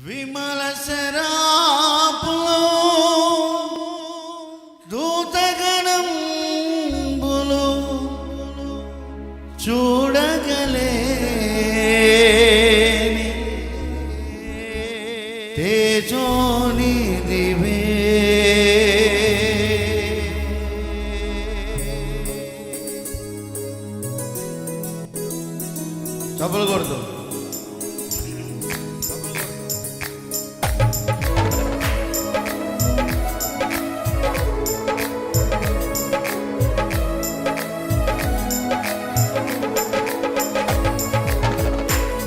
విమల శరాపులో దూతగణంబులు చూడగలే తేజోని దివే చప్పలు కొడుతూ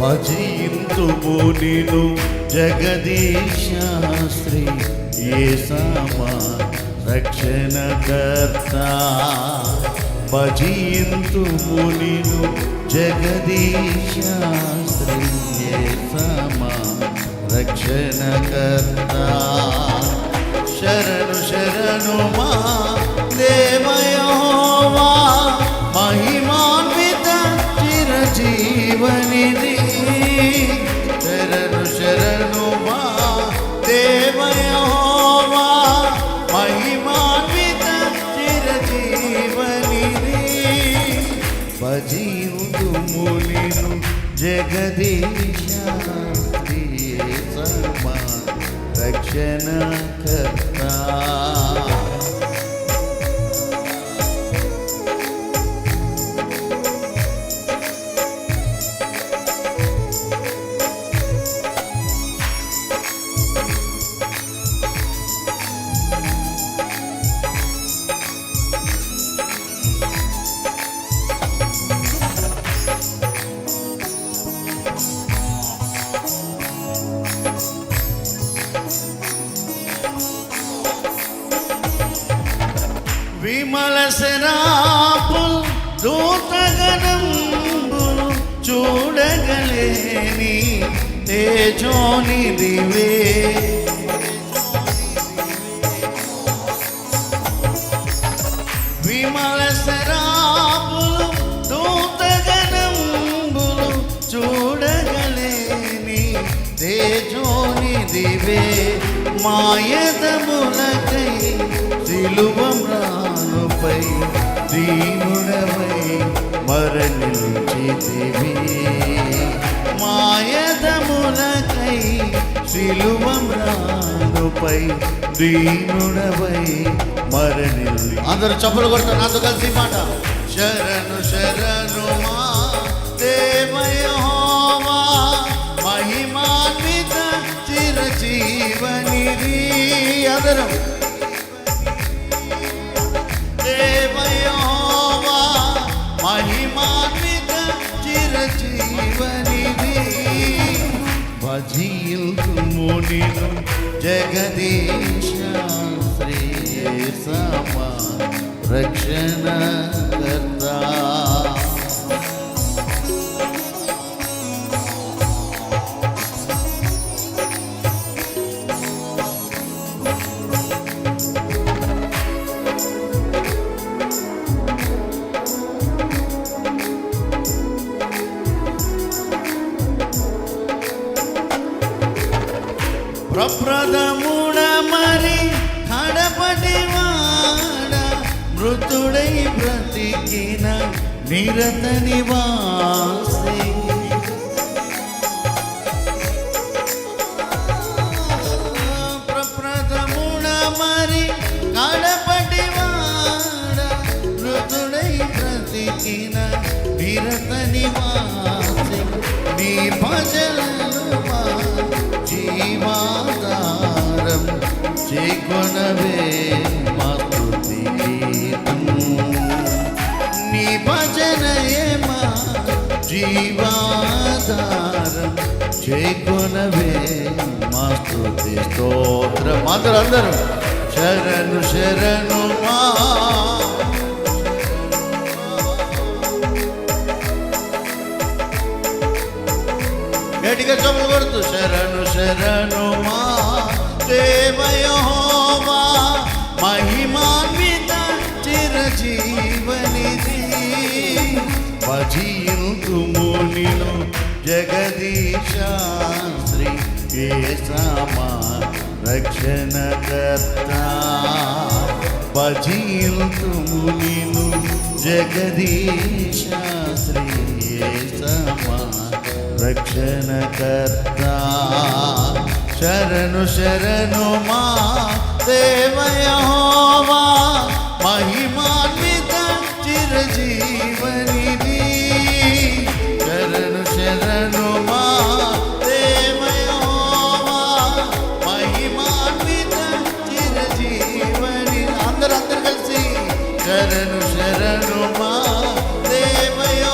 భజింతుము నిను జగదీశాస్త్రి ఏ సమా రక్షణకర్త. భజింతుము నిను జగదీశాస్త్రి ఏ సమా రక్షణకర్త. శరణు శరణు మా దే జగదీశ సమా విమల శరాపుల్ దూతగణంబులు చూడగలేని తేజోని దివే. విమల శరాపులు దూతగణంబులు చూడగలేని తేజోని దివే. మాయదములకై సిలువమ్రానుపై దీనుడవై మరణించితివి మాయదములకై శిలువమ్రానుపై దీనుడవై మరణి అందరూ చప్పలు కొడతారు నాతో కలిసి మాట. శరణు శరణు మా దేవయహోవా మహిమాన్విత చిరజీవనిధి. అందరం మహిమాన్విత చిరజీవనిధి భజిల్తుము నిను జగదీశ శ్రీ రక్షణ. ప్రప్రదముడ మరి కడపటి వాడ మృతుడై బ్రతికిన నిరతని వాసే చేకొనవే మా నీ భజనయే మా జీవాధారం. చేకొనవే మా స్తోత్రం. అందరూ అందరూ శరణు శరణు మా. గట్టిగా చప్పులు కొడుతూ శరణు శరణు మా దేవయో మహిమాన్విత చిరజీవనిధి. భజింతుము నిను జగదీశ శ్రీ ఏసమా రక్షణకర్త. భజిల్తుము నిను జగదీశ శ్రీ ఏసమా రక్షణకర్త. శరణు శరణు మా సేవయహోవా మహిమాన్విత చిరజీవనిది. శరణు శరణు మా సేవయహోవా మహిమాన్విత చిరజీవని అందరూ అందరు కలిసి శరణు శరణు మా దేవయ